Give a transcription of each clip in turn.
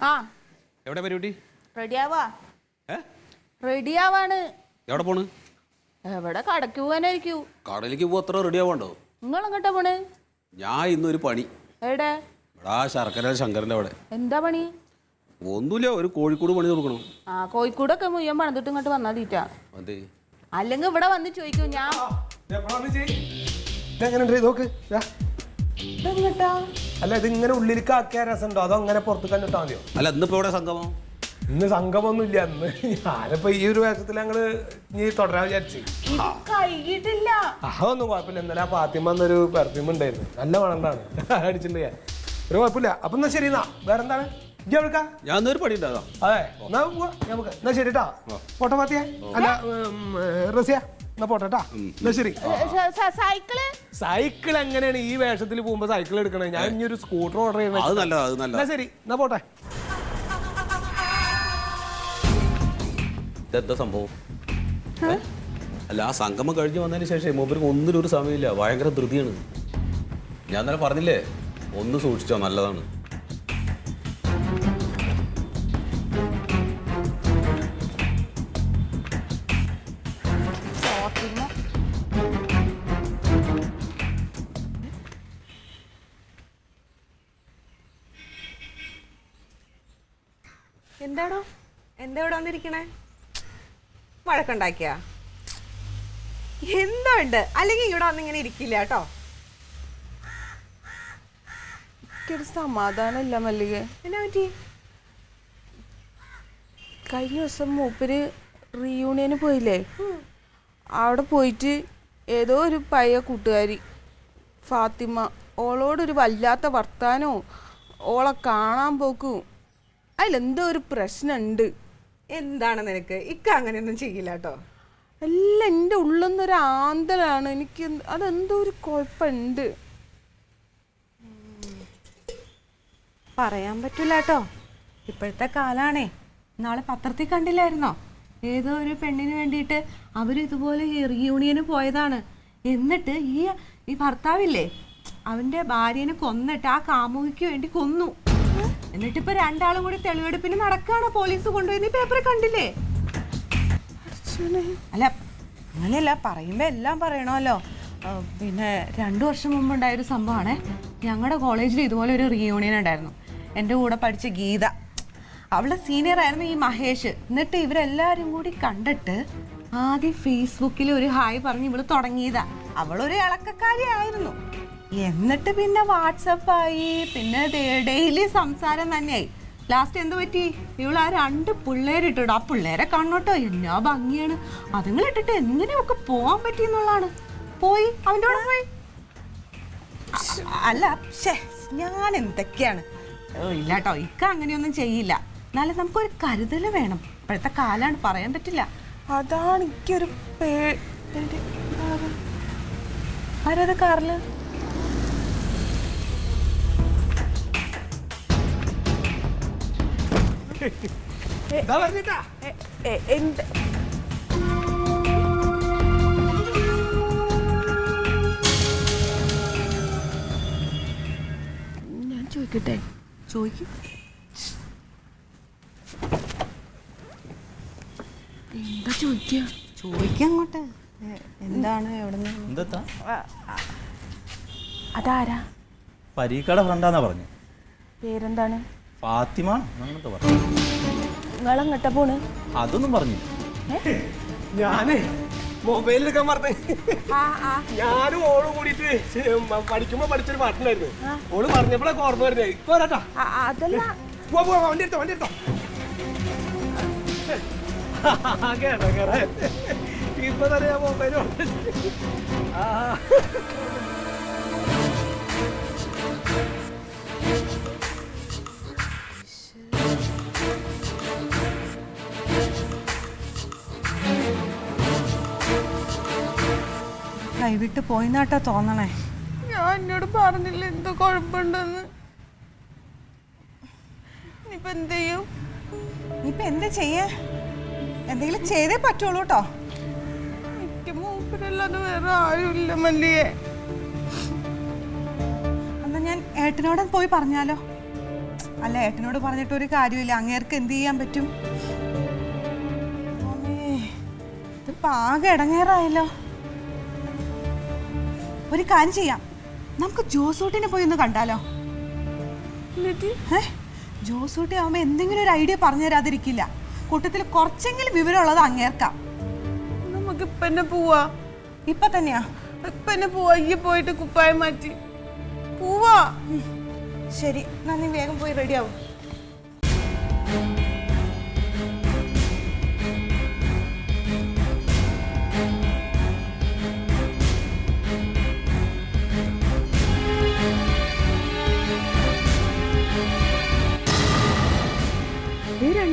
ആ. എവിടെ പരികുട്ടി? റെഡിയാവാ. ഏ? റെഡിയാവാണ്. എവിടെ പോണ്? എവിടെ കടക്ക് പോവാനായിരിക്കൂ കടലിലേക്ക് പോ അത്ര റെഡി ആവണ്ടോ? നിങ്ങൾ എങ്ങോട്ടാ പോണ്? ഞാൻ ഇന്നൊരു പണി. എവിടെ? ശർക്കര ശങ്കരന്റെ അവിടെ. എന്താ പണി? ഒന്നുമില്ല ഒരു കോഴിക്കോട് പണി കൊടുക്കണം ആ കോഴിക്കോടൊക്കെ മുയ്യാൻ പണിതിട്ട് ഇങ്ങോട്ട് വന്നാ തീറ്റാ. അതെ. അല്ലെങ്കിൽ ഇവിടെ വന്ന് ചോദിക്കും ഞാൻ ഇതെങ്ങനെ നോക്ക്. അല്ല ഇത് ഇങ്ങനെ ഉള്ളിലേക്ക് ആക്കിയ രസമുണ്ടോ? അതോ അങ്ങനെ പുറത്ത് കണ്ടിട്ടാ മതിയോ? അല്ല ഇന്നിപ്പോ ഇവിടെ സംഗമം ഇന്ന് സംഗമൊന്നും ഇല്ല ഇന്ന്. ഞാനിപ്പോ ഈ ഒരു വേഷത്തിൽ ഞങ്ങൾ നീ തുടരാൻ വിചാരിച്ചു. അതൊന്നും കുഴപ്പമില്ല. ഇന്നലെ ആ പാത്തിമ എന്നൊരു പെർഫ്യൂം ഉണ്ടായിരുന്നു. നല്ല മണണ്ടാണ് അടിച്ചിട്ടുണ്ട് ഞാൻ. ഒരു കുഴപ്പമില്ല. അപ്പൊ എന്നാ ശരി എന്നാ. വേറെ എന്താണ് ഞാൻ ഒരു പണി ഉണ്ടാകാം അതെ. എന്നാ പോവാ. ഞാൻ എന്നാ ശരി ട്ടാ. ഫോട്ടോ പാത്തിയ അല്ല റസിയ. എന്നാ പോട്ടെ ട്ടാ. എന്നാ ശരി. സൈക്കിൾ? സൈക്കിൾ എങ്ങനെയാണ് ഈ വേഷത്തിൽ പോകുമ്പോ സൈക്കിൾ എടുക്കണേ? ഞാൻ ഇനി ഒരു സ്കൂട്ടർ ഓർഡർ അത് ചെയ്യുന്നത് നല്ലതാ അത് എന്നാ ശരി എന്നാ പോട്ടെ. ഇതെന്താ സംഭവം? ഏ? അല്ല ആ സംഗമം കഴിഞ്ഞ് വന്നതിന് ശേഷം മൂപ്പർക്ക് ഒന്നിനും ഒരു സമയമില്ല. ഭയങ്കര ധൃതിയാണ്. ഞാൻ തന്നെ പറഞ്ഞില്ലേ ഒന്ന് സൂക്ഷിച്ചോ നല്ലതാണ്. എന്താടോ? എന്താ ഇവിടെ വന്നിരിക്കണേ? വഴക്കുണ്ടാക്കിയ? എന്തുണ്ട് അല്ലെങ്കിൽ ഇവിടെ വന്നിങ്ങനെ ഇരിക്കില്ല കേട്ടോ. എനിക്കൊരു സമാധാനമില്ല മല്ലിക. എന്നാ പറ്റി? കഴിഞ്ഞ ദിവസം മൂപ്പര് റീയൂണിയന് പോയില്ലേ? അവിടെ പോയിട്ട് ഏതോ ഒരു പഴയ കൂട്ടുകാരി ഫാത്തിമ ഓളോടൊരു വല്ലാത്ത വർത്താനോ ഓളെ കാണാൻ പോക്കും അതിലെന്തോ ഒരു പ്രശ്നമുണ്ട് എന്താണ് നിനക്ക്? ഇക്ക അങ്ങനെയൊന്നും ചെയ്യില്ല കേട്ടോ അല്ല എന്റെ ഉള്ളിൽ നിന്നൊരു ആന്തലാണ് എനിക്ക് അതെന്തോ ഒരു കുഴപ്പമുണ്ട് പറയാൻ പറ്റൂല കേട്ടോ ഇപ്പോഴത്തെ കാലാണേ. നാളെ പത്രത്തിൽ കണ്ടില്ലായിരുന്നോ? ഏതോ ഒരു പെണ്ണിന് വേണ്ടിയിട്ട് അവർ ഇതുപോലെ റീയൂണിയന് പോയതാണ്. എന്നിട്ട് ഈ ഈ ഭർത്താവില്ലേ അവന്റെ ഭാര്യനെ കൊന്നിട്ട് ആ കാമുകിക്ക് വേണ്ടി കൊന്നു. എന്നിട്ട് ഇപ്പൊ രണ്ടാളും കൂടി തെളിവെടുപ്പിന് നടക്കാണ് പോലീസ് കൊണ്ടുപോയി പേപ്പർ കണ്ടില്ലേ? അല്ല അങ്ങനെയല്ല പറയുമ്പോ എല്ലാം പറയണമല്ലോ. പിന്നെ രണ്ടു വർഷം മുമ്പ് ഉണ്ടായ ഒരു സംഭവമാണേ. ഞങ്ങളുടെ കോളേജിൽ ഇതുപോലെ ഒരു റീയൂണിയൻ ഉണ്ടായിരുന്നു. എന്റെ കൂടെ പഠിച്ച ഗീത. അവളെ സീനിയർ ആയിരുന്നു ഈ മഹേഷ്. എന്നിട്ട് ഇവരെല്ലാരും കൂടി കണ്ടിട്ട് ആദ്യം ഫേസ്ബുക്കിൽ ഒരു ഹായ് പറഞ്ഞ് ഇവൾ തുടങ്ങിയതാ. അവളൊരു ഇളക്കക്കാരി ആയിരുന്നു എന്നിട്ട് പിന്നെ വാട്സപ്പായി പിന്നെ ഡെയിലി സംസാരം തന്നെയായി. ലാസ്റ്റ് എന്ത് പറ്റി? ഇവൾ ആ രണ്ട് പിള്ളേരിട്ടിടും ആ പിള്ളേരെ കാണോട്ടോ എന്നാ ഭംഗിയാണ്. അതുങ്ങൾ ഇട്ടിട്ട് എങ്ങനെയൊക്കെ പോവാൻ പറ്റി എന്നുള്ളതാണ്. പോയി. അവന്റെ കൂടെ പോയി. അല്ല ഷേ ഞാൻ എന്തൊക്കെയാണ്? ഓ, ഇല്ല കേട്ടോ ഇക്ക അങ്ങനെയൊന്നും ചെയ്യില്ല. എന്നാലും നമുക്കൊരു കരുതൽ വേണം. ഇപ്പോഴത്തെ കാലാണ് പറയാൻ പറ്റില്ല. അതാണ് എനിക്കൊരു പേ ആരത് കാറിൽ? എന്ത് ഞാൻ ചോദിക്കട്ടെ? ചോദിക്കും. എന്താ ചോദിക്കുക ചോദിക്കാം അങ്ങോട്ട്. എന്താണ് എവിടുന്ന്? എന്താ അതാരാ? പരീക്കട ഫ്രണ്ടാന്നാ പറഞ്ഞു. പേരെന്താണ്? ഫാത്തിമ അങ്ങനത്തെ പറഞ്ഞു നിങ്ങളെങ്ങട്ടാ പോണ്. അതൊന്നും പറഞ്ഞു ഞാനേ മൊബൈലിൽ എടുക്കാൻ പറഞ്ഞേ ആ ആ. ഞാനും ഓൾ കൂടിയിട്ട് പഠിക്കുമ്പോ പഠിച്ചൊരു പാട്ടുണ്ടായിരുന്നു. ഓൾ പറഞ്ഞപ്പോഴൊക്കെ ഓർമ്മ വരുന്നേ. ഇപ്പൊ വരാട്ടാ. പോവാ പോവാ വണ്ടി എടുത്തോ വണ്ടി എടുത്തോ. കേട്ടോ കേറ ഇപ്പൊ തന്നെ ഞാൻ മൊബൈൽ ആ. കൈവിട്ട് പോയിന്നാട്ടോ തോന്നണേ. ഞാൻ എന്നോട് പറഞ്ഞില്ല എന്തോ കുഴപ്പമുണ്ടെന്ന്. ഇപ്പൊ എന്ത് ചെയ്യും? ഇപ്പൊ എന്താ ചെയ്യാ? എന്തെങ്കിലും ചെയ്തേ പറ്റുള്ളൂ കേട്ടോ എനിക്ക് മൂപ്പരല്ലാതെ വേറെ ആരുമില്ല മല്ലിയെ. എന്നാ ഞാൻ ഏട്ടനോട് പോയി പറഞ്ഞാലോ? അല്ല ഏട്ടനോട് പറഞ്ഞിട്ട് ഒരു കാര്യമില്ല. അങ്ങേർക്ക് എന്ത് ചെയ്യാൻ പറ്റും? ഇതിപ്പോ ആകെ ഇടങ്ങേറായല്ലോ. ഒരു കാര്യം ചെയ്യാം. നമുക്ക് ജോസൂട്ടിനെ പോയി ഒന്ന് കണ്ടാലോ? ജോസൂട്ടി ആവുമ്പോ എന്തെങ്കിലും ഒരു ഐഡിയ പറഞ്ഞു തരാതിരിക്കില്ല. കൂട്ടത്തിൽ കുറച്ചെങ്കിലും വിവരമുള്ളത് അങ്ങേർക്കാം. നമുക്ക് ഇപ്പൊ പോവാ. ഇപ്പൊ തന്നെയാ? പോവാ. ഈ പോയിട്ട് കുപ്പായം മാറ്റി. പോവാ. ശരി നന്ദി വേഗം പോയി റെഡി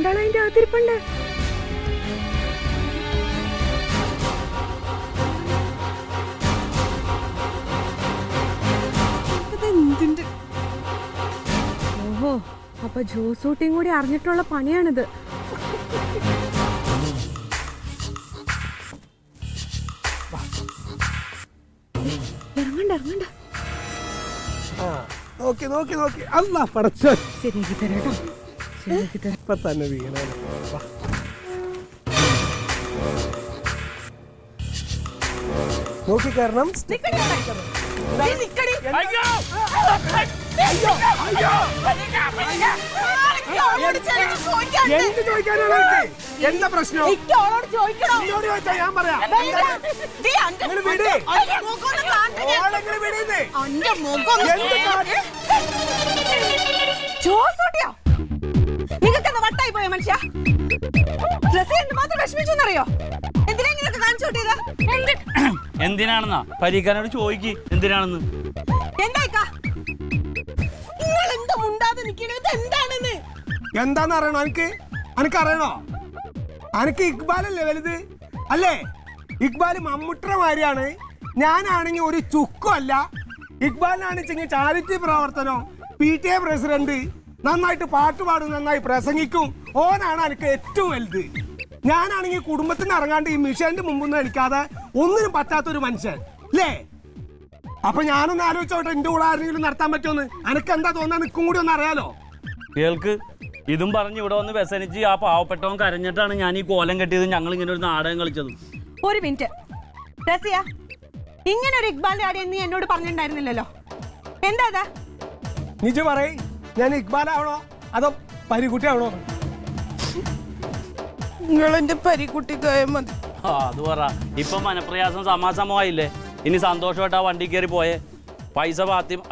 രണ്ടാളും അതിന്റെ അകത്തിരിപ്പുണ്ട്? ഓഹോ അപ്പൊ ജോസൂട്ടിയും കൂടി അറിഞ്ഞിട്ടുള്ള പണിയാണിത്. ഇറങ്ങണ്ട ഇറങ്ങണ്ട. ആ നോക്കി നോക്കി നോക്കി. അല്ല പടച്ചോ ശരിയാക്കി തരാം കേട്ടോ. ശരിയാക്കി തരാം ഇപ്പൊ തന്നെ വീണ നോക്കി കാരണം എന്ത് ചോദിക്കാനാണ്? എന്താ പ്രശ്നം ഞാൻ പറയാം വിട്. വിടുന്നേ? എന്ത് വിഷമിച്ചെന്നറിയോ എന്തിനാ ഇങ്ങനെയൊക്കെ കാണിച്ചു കൂട്ടിയത് എന്തിനാണെന്നാ? പരീക്കാനോട് ചോദിക്ക് എന്തിനാണെന്ന്? എന്തായിക്കാ? നിങ്ങൾ എന്താ മുണ്ടാതെ ഇത് എന്താണെന്ന് എന്താന്ന് അറിയണോ എനിക്ക് എനിക്ക് അറിയണോ? എനിക്ക് ഇക്ബാലല്ലേ വലുത്? അല്ലേ? ഇക്ബാൽ മമ്മൂട്ടിയുടെ മാതിരിയാണ് ഞാനാണെങ്കിൽ ഒരു ചുക്കും അല്ല. ഇക്ബാലിനാണെച്ചെങ്കിൽ ചാരിറ്റി പ്രവർത്തനം. P T A president. നന്നായിട്ട് പാട്ട് പാടും നന്നായി പ്രസംഗിക്കും. ഓനാണ് എനിക്ക് ഏറ്റവും വലുത്. ഞാനാണെങ്കിൽ കുടുംബത്തിൽ നിന്ന് ഇറങ്ങാണ്ട് ഈ മിഷന്റെ മുമ്പൊന്നും എനിക്കാതെ ഒന്നിനും പറ്റാത്തൊരു മനുഷ്യൻ അല്ലേ അപ്പൊ ഞാനൊന്ന് ആലോചിച്ചോട്ടെ എന്റെ കൂടെ ആരെങ്കിലും നടത്താൻ പറ്റുമെന്ന്? എനിക്ക് എന്താ തോന്നാ നിൽക്കും കൂടി ഒന്ന് അറിയാലോ? കേൾക്ക് ഇതും പറഞ്ഞ് ഇവിടെ വന്ന് വ്യസനിച്ച് ആ പാവപ്പെട്ടവൻ കരഞ്ഞിട്ടാണ് ഞാൻ ഈ കോലം കെട്ടിയത് ഞങ്ങൾ ഇങ്ങനെ ഒരു നാടകം കളിച്ചത്. ഒരു മിനിറ്റ്. റസിയ ഇങ്ങനെ ഒരു ഇക്ബാലിന്റെ ആടെ നീ എന്നോട് പറഞ്ഞിട്ടുണ്ടായിരുന്നില്ലല്ലോ. എന്താ? നിജ പറയ് ഞാൻ ഇക്ബാലാവണോ? അതോ പരിക്കുട്ടി എന്റെ പരിക്കുട്ടിക്കായ മതി. ആ അത് പറ. ഇപ്പൊ മനപ്രയാസം സമാസമമായില്ലേ? ഇനി സന്തോഷമായിട്ട് ആ വണ്ടി കയറി പോയേ. പൈസ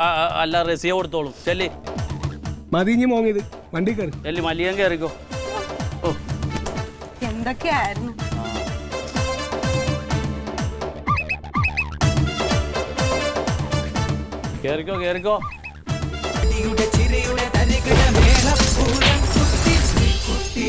ആ, അല്ല റസിയ കൊടുത്തോളും. ചെല്ലി. മതിഞ്ഞ് മോങ്ങിയത് വണ്ടി കയറി. ചെല്ലി മല്ലിയം കയറിക്കോ. എന്തൊക്കെയായിരുന്നു? കേറിക്കോ കേറിക്കോ ചിരിയുടെ തരികിട മേളപ്പൂരം. കുത്തി കുത്തി